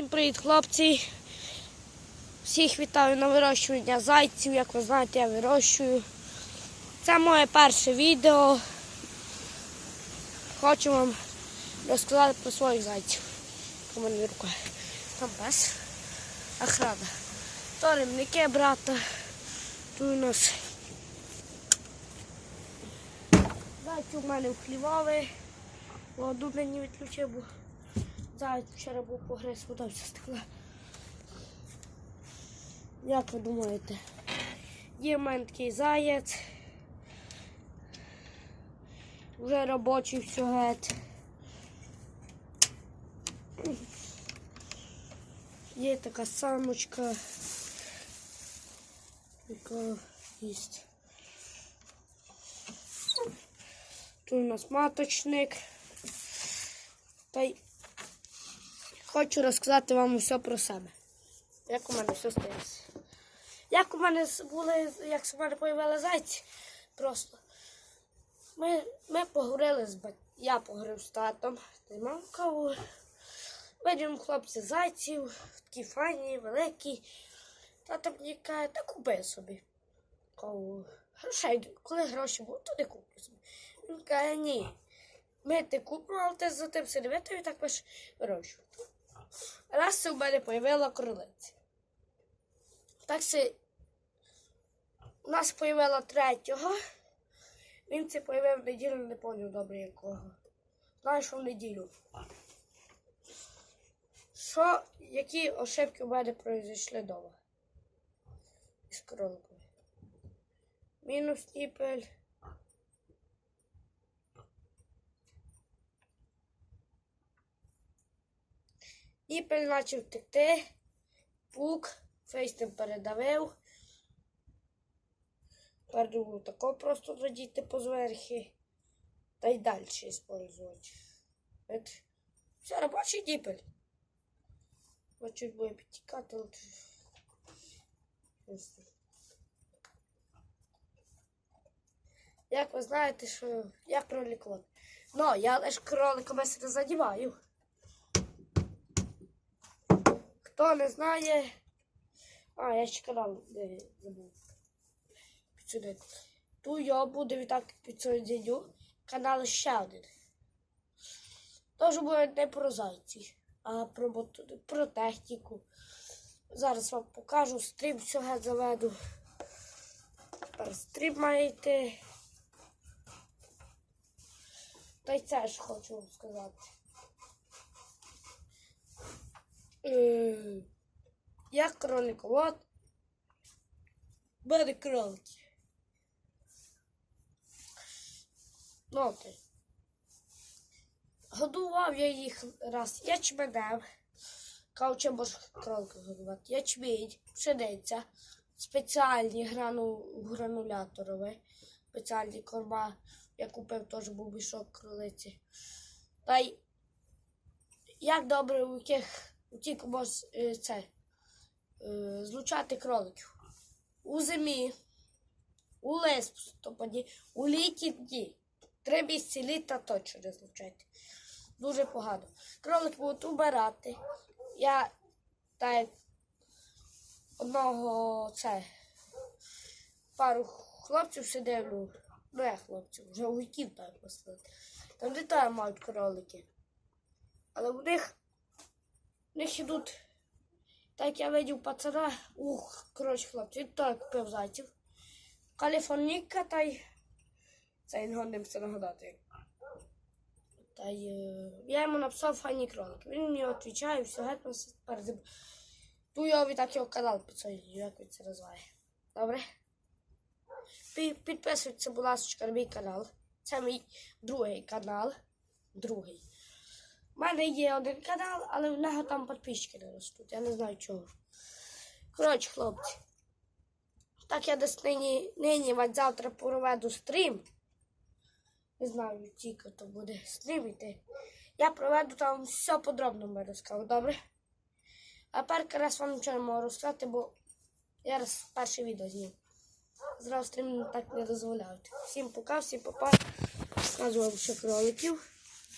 Всім привіт, хлопці! Всіх вітаю на вирощування зайців. Як ви знаєте, я вирощую. Це моє перше відео. Хочу вам розказати про своїх зайців. Рука. Там пес. Охрана. То ремники брата. Тут у нас зайці у мене в хлівові. Воду мені відключив, Заяць вчора був погрес, вода вся стекла. Як ви думаєте? Є в мене такий заяць. Вже робочий все геть. Є така самочка, яка їсть. Тут у нас маточник. Та й хочу розказати вам усе про себе. Як у мене все стається. Як у мене були, як у мене появили зайці, просто. Ми, ми поговорили з батьком. Я поговорив з татом, та й каву. Видимо, хлопці зайців, такі файні, великі. Тато мені каже, та купи собі. Каву. Грошей, коли гроші будуть, то не куплю собі. Він каже, ні. Ми ти купимо, але ти за тим сидивити і так пиш вирощувати. Раз це в мене появила кролиця. Так це у нас появила третього. Він це появив в неділю, не пам'ятаю добре якого. Знаю, що в неділю. Що, які ошибки у мене пройшли вдома? Із кроликом. Мінус ніпель. Ніпель почав текти, пук, фейстем передавив. Тепер думаю, тако просто задіти по зверхи. Та й далі использувати. Все, робочий ніпель. Ось чуть буде підтікати. Як ви знаєте, що я кроликот. Ну, я лише кроликами не задіваю. Хто не знає. А, я ще канал не забув. Підсудити. Ту я буду відтак підсудити. Канал ще один. Тож буде не про зайці, а про, про техніку. Зараз вам покажу стрім всього заведу. Тепер стрім маєте. Та й це ж хочу вам сказати. Е, Я кроликовод. В мене кролики. Ну, окей. Годував я їх раз ячменем. Кауче може кролики годувати. Ячмінь, пшениця, спеціальні грану, грануляторові, спеціальні корма. Я купив теж був мішок кролиці. Та й як добре у яких тільки може це е, злучати кроликів. У зимі, у листопаді, у літі дні. Три місяці літа точно не злучайте. Дуже погано. Кролик будуть убирати. Я так одного це пару хлопців сидив, ну я хлопців, вже уйків так поставити. Там де мають кролики. Але в них, в них ідуть, так я видів пацана, ух, коротше хлопці, той купив зайців. Каліфорніка та й це він годним це нагадати. Та й е, я йому написав файні кролики. Він мені відповідає, все геть нас перед Ту його так його канал підсоюю, як він це називає. Добре? Пі- Підписуйтеся, будь ласка, на мій канал. Це мій другий канал. Другий. У мене є один канал, але в нього там підписчики не ростуть. Я не знаю чого. Коротше, хлопці. Так я десь нині, нині завтра проведу стрім. Не знаю, тільки то буде стрім іти. Я проведу там все подробно ми розкажу, добре? А перший раз вам нічого не можу розказати, бо я раз перше відео зніму. Зразу стрім так не дозволяють. Всім пока, всім попа. Показую вам ще кроликів.